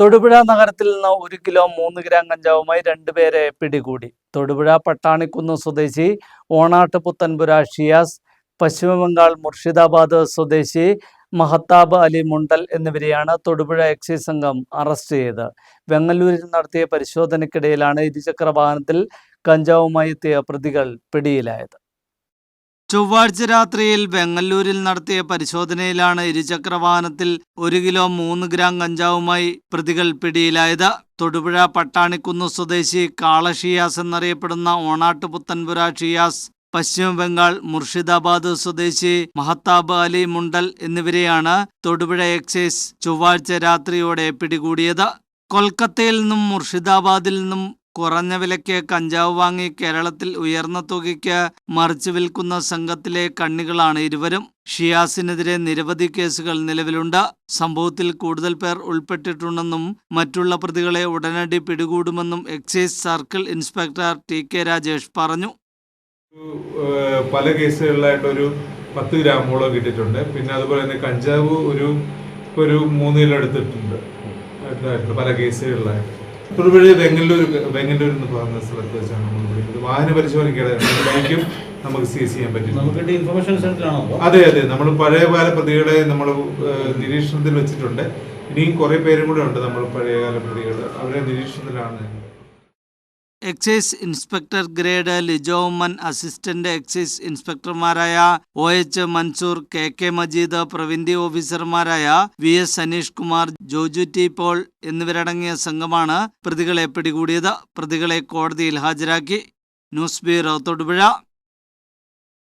തൊടുപുഴ നഗരത്തിൽ നിന്ന് ഒരു കിലോ മൂന്ന് ഗ്രാം കഞ്ചാവുമായി രണ്ടുപേരെ പിടികൂടി. തൊടുപുഴ പട്ടാണിക്കുന്ന് സ്വദേശി ഓണാട്ട് പുത്തൻപുര ഷിയാസ് പശ്ചിമബംഗാൾ മുർഷിദാബാദ് സ്വദേശി മഹത്താബ് അലി മുണ്ടൽ എന്നിവരെയാണ് തൊടുപുഴ എക്സൈസ് സംഘം അറസ്റ്റ് ചെയ്തത്. വെങ്ങല്ലൂരിൽ നടത്തിയ പരിശോധനയ്ക്കിടയിലാണ് ഇരുചക്ര വാഹനത്തിൽ കഞ്ചാവുമായി എത്തിയ പ്രതികൾ പിടിയിലായത്. ചൊവ്വാഴ്ച രാത്രിയിൽ വെങ്ങല്ലൂരിൽ നടത്തിയ പരിശോധനയിലാണ് ഇരുചക്ര വാഹനത്തിൽ ഒരു കിലോ മൂന്ന് ഗ്രാം കഞ്ചാവുമായി പ്രതികൾ പിടിയിലായത്. തൊടുപുഴ പട്ടാണിക്കുന്ന് സ്വദേശി കാള ഷിയാസ് എന്നറിയപ്പെടുന്ന ഓണാട്ടുപുത്തൻപുര ഷിയാസ് പശ്ചിമ ബംഗാൾ മുർഷിദാബാദ് സ്വദേശി മഹത്താബ് അലി മുണ്ടൽ എന്നിവരെയാണ് തൊടുപുഴ എക്സൈസ് ചൊവ്വാഴ്ച രാത്രിയോടെ പിടികൂടിയത്. കൊൽക്കത്തയിൽ നിന്നും മുർഷിദാബാദിൽ നിന്നും കുറഞ്ഞ വിലയ്ക്ക് കഞ്ചാവ് വാങ്ങി കേരളത്തിൽ ഉയർന്ന തുകയ്ക്ക് മറിച്ചു വിൽക്കുന്ന സംഘത്തിലെ കണ്ണികളാണ് ഇരുവരും. ഷിയാസിനെതിരെ നിരവധി കേസുകൾ നിലവിലുണ്ട്. സംഭവത്തിൽ കൂടുതൽ പേർ ഉൾപ്പെട്ടിട്ടുണ്ടെന്നും മറ്റുള്ള പ്രതികളെ ഉടനടി പിടികൂടുമെന്നും excise circle inspector T K Rajesh പറഞ്ഞു. പല കേസുകളിലായിട്ടൊരു പത്ത് ഗ്രാമോളം കിട്ടിയിട്ടുണ്ട്. പിന്നെ അതുപോലെ തന്നെ കഞ്ചാവ് ഒരു ഒരു മൂന്ന് കിലോ എടുത്തിട്ടുണ്ട്. പല കേസുകളിലായിട്ട്. തൊടുപുഴ വെങ്ങല്ലൂർ വെങ്ങല്ലൂർ എന്ന് പറയുന്ന സ്ഥലത്ത് വെച്ചാണ് നമ്മൾ വിളിക്കുന്നത് വാഹന പരിശോധനയ്ക്കിടെ ബൈക്കും നമുക്ക് സീസ് ചെയ്യാൻ പറ്റും ഇൻഫർമേഷൻ സെന്ററാണോ അതെ അതെ. നമ്മൾ പഴയകാല പ്രതികളെ നമ്മൾ നിരീക്ഷണത്തിൽ വെച്ചിട്ടുണ്ട്. ഇനിയും കുറെ പേരും കൂടെ ഉണ്ട് നമ്മൾ പഴയകാല പ്രതികൾ അവരെ നിരീക്ഷണത്തിലാണ് excise inspector grade Lijo Oommen assistant excise ഇൻസ്പെക്ടർമാരായ O H Mansoor K K Majeed preventive ഓഫീസർമാരായ V S Saneesh Kumar Joju T Paul എന്നിവരടങ്ങിയ സംഘമാണ് പ്രതികളെ പിടികൂടിയത്. പ്രതികളെ കോടതിയിൽ ഹാജരാക്കി. News bureau Thodupuzha.